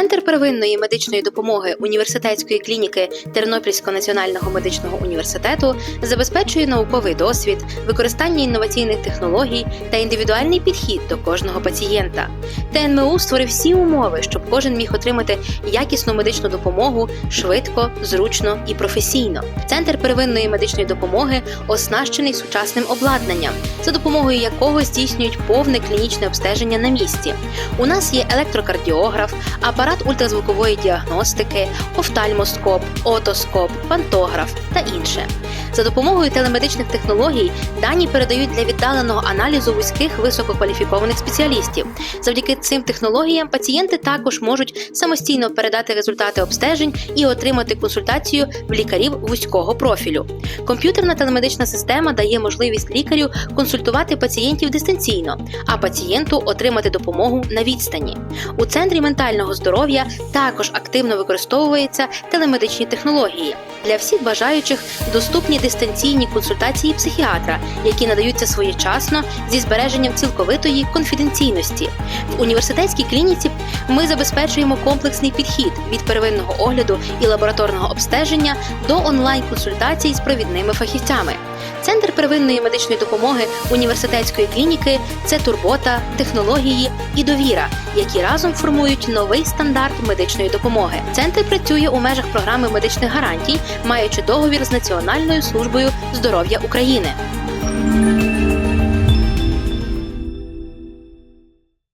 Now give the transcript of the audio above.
Центр первинної медичної допомоги університетської клініки Тернопільського національного медичного університету забезпечує науковий досвід, використання інноваційних технологій та індивідуальний підхід до кожного пацієнта. ТНМУ створив всі умови, щоб кожен міг отримати якісну медичну допомогу швидко, зручно і професійно. Центр первинної медичної допомоги оснащений сучасним обладнанням, за допомогою якого здійснюють повне клінічне обстеження на місці. У нас є електрокардіограф, апарат ультразвукової діагностики, офтальмоскоп, отоскоп, пантограф та інше. За допомогою телемедичних технологій дані передають для віддаленого аналізу вузьких висококваліфікованих спеціалістів. Завдяки цим технологіям пацієнти також можуть самостійно передати результати обстежень і отримати консультацію в лікарів вузького профілю. Комп'ютерна телемедична система дає можливість лікарю консультувати пацієнтів дистанційно, а пацієнту отримати допомогу на відстані. У центрі ментального здоров'я також активно використовуються телемедичні технології. Для всіх бажаючих доступні дистанційні консультації психіатра, які надаються своєчасно зі збереженням цілковитої конфіденційності. В університетській клініці ми забезпечуємо комплексний підхід від первинного огляду і лабораторного обстеження до онлайн-консультацій з провідними фахівцями. Центр первинної медичної допомоги університетської клініки це турбота, технології і довіра, які разом формують новий стандарт медичної допомоги. Центр працює у межах програми медичних гарантій, маючи договір з Національною службою здоров'я України.